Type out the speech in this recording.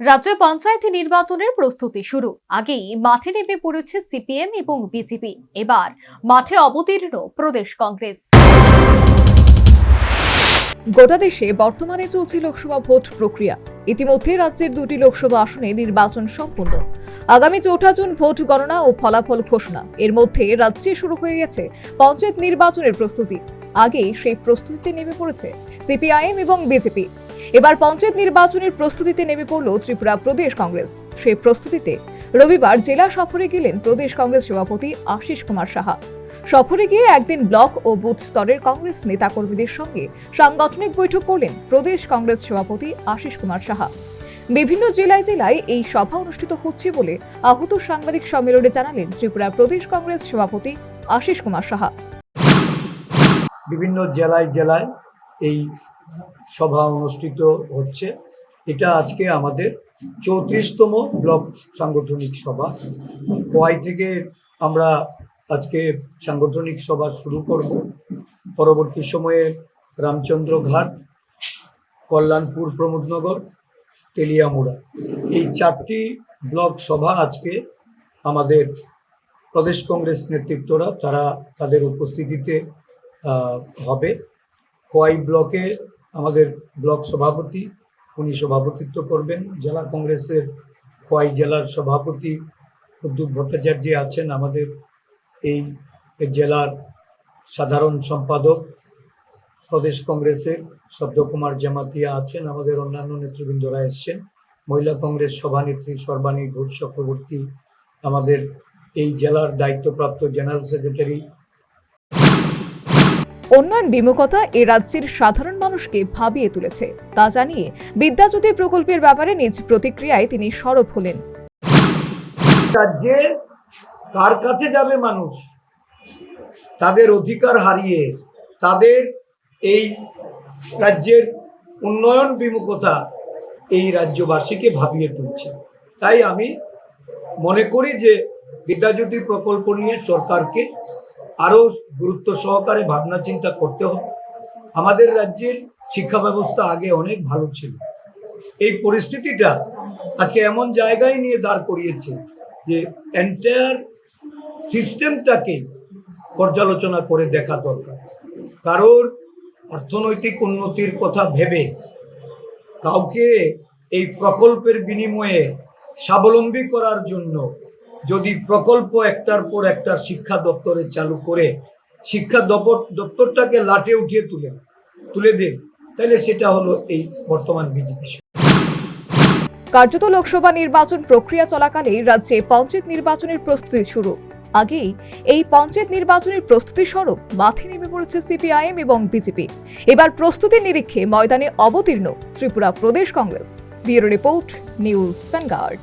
রাজ্য পঞ্চায়েত নির্বাচনের প্রস্তুতি শুরু। আগেই মাঠে নেমে পড়েছে সিপিএম এবং বিজেপি। এবার মাঠে অবতীর্ণ প্রদেশ কংগ্রেস। গোটা দেশে বর্তমানে চলছে লোকসভা ভোট প্রক্রিয়া। ইতিমধ্যে রাজ্যের দুটি লোকসভা আসনে নির্বাচন সম্পূর্ণ। আগামী চৌঠা জুন ভোট গণনা ও ফলাফল ঘোষণা। এর মধ্যে রাজ্যে শুরু হয়ে গেছে পঞ্চায়েত নির্বাচনের প্রস্তুতি। আগেই সেই প্রস্তুতিতে নেমে পড়েছে সিপিআইএম এবং বিজেপি। এবার পঞ্চায়েত নির্বাচনের প্রস্তুতিতে নেমে পড়ল ত্রিপুরা প্রদেশ কংগ্রেস। সেই প্রস্তুতিতে রবিবার জেলা সফরে গেলেন প্রদেশ কংগ্রেস সভাপতি আশিস কুমার সাহা। সফরে গিয়ে একদিন ব্লক ও বুথ স্তরের কংগ্রেস নেতাকর্মীদের সঙ্গে সাংগঠনিক বৈঠক করলেন প্রদেশ কংগ্রেস সভাপতি আশিস কুমার সাহা। বিভিন্ন জেলায় জেলায় এই সভা অনুষ্ঠিত হচ্ছে বলে আহত সাংবাদিক সম্মেলনে জানালেন ত্রিপুরা প্রদেশ কংগ্রেস সভাপতি আশিস কুমার সাহা। বিভিন্ন জেলায় জেলায় এই সভা অনুষ্ঠিত হচ্ছে। এটা আজকে আমাদের চৌত্রিশতম ব্লক সাংগঠনিক সভা। কোয়াই থেকে আমরা আজকে সাংগঠনিক সভা শুরু করব। পরবর্তী সময়ে রামচন্দ্র ঘাট, কল্যাণপুর প্রমোদনগর, তেলিয়ামুড়া। এই চারটি ব্লক সভা আজকে আমাদের প্রদেশ কংগ্রেস নেতৃত্বরা তারা তাদের উপস্থিতিতে হবে। খোয়াই ব্লকে আমাদের ব্লক সভাপতি, উনি সভাপতিত্ব করবেন। জেলা কংগ্রেসের খোয়াই জেলার সভাপতি উদ্যুৎ ভট্টাচার্য আছেন আমাদের এই জেলার সাধারণ সম্পাদক। প্রদেশ কংগ্রেসের শব্দকুমার জামাতিয়া আছেন, আমাদের অন্যান্য নেতৃবৃন্দরা এসছেন। মহিলা কংগ্রেস সভানেত্রী সর্বাণী ঘোষ চক্রবর্তী, আমাদের এই জেলার দায়িত্বপ্রাপ্ত জেনারেল সেক্রেটারি উন্নয়ন বিমুখতা এ রাজ্যের সাধারণ মানুষকে ভাবিয়ে তুলেছে। তা জানিয়ে বিদ্যাজ্যোতি প্রকল্পের ব্যাপারে নিজ প্রতিক্রিয়ায় তিনি সরব হলেন। রাজ্যে কার কাছে যাবে মানুষ? তাদের অধিকার হারিয়ে তাদের এই রাজ্যের উন্নয়ন বিমুখতা এই রাজ্যবাসীকে ভাবিয়ে তুলছে। তাই আমি মনে করি যে বিদ্যাজ্যোতি প্রকল্প নিয়ে সরকারকে আরও গুরুত্ব সহকারে ভাবনা চিন্তা করতে হবে। আমাদের রাজ্যের শিক্ষা ব্যবস্থা আগে অনেক ভালো ছিল। এই পরিস্থিতিটা আজকে এমন জায়গায় নিয়ে দাঁড় করিয়েছে যে এন্টায়ার সিস্টেমটাকে পর্যালোচনা করে দেখা দরকার। কারোর অর্থনৈতিক উন্নতির কথা ভেবে কাউকে এই প্রকল্পের বিনিময়ে স্বাবলম্বী করার জন্য যদি প্রকল্প একটার পর একটা শিক্ষা দপ্তরে চালু করে, শিক্ষা দপ্তর দপ্তরটাকে লাটে উঠিয়ে তুলে তুলে দেন তাহলে সেটা হলো এই বর্তমান বিজেপি কার্যত লোকসভা নির্বাচন প্রক্রিয়া চলাকালেই রাজ্যে পঞ্চায়েত নির্বাচনের প্রস্তুতি শুরু। আগেই এই পঞ্চায়েত নির্বাচনের প্রস্তুতি স্বরূপ মাঠে নেমে পড়েছে সিপিআইএম এবং বিজেপি। এবার প্রস্তুতির নিরীক্ষে ময়দানে অবতীর্ণ ত্রিপুরা প্রদেশ Congress. Bureau report, News Vanguard.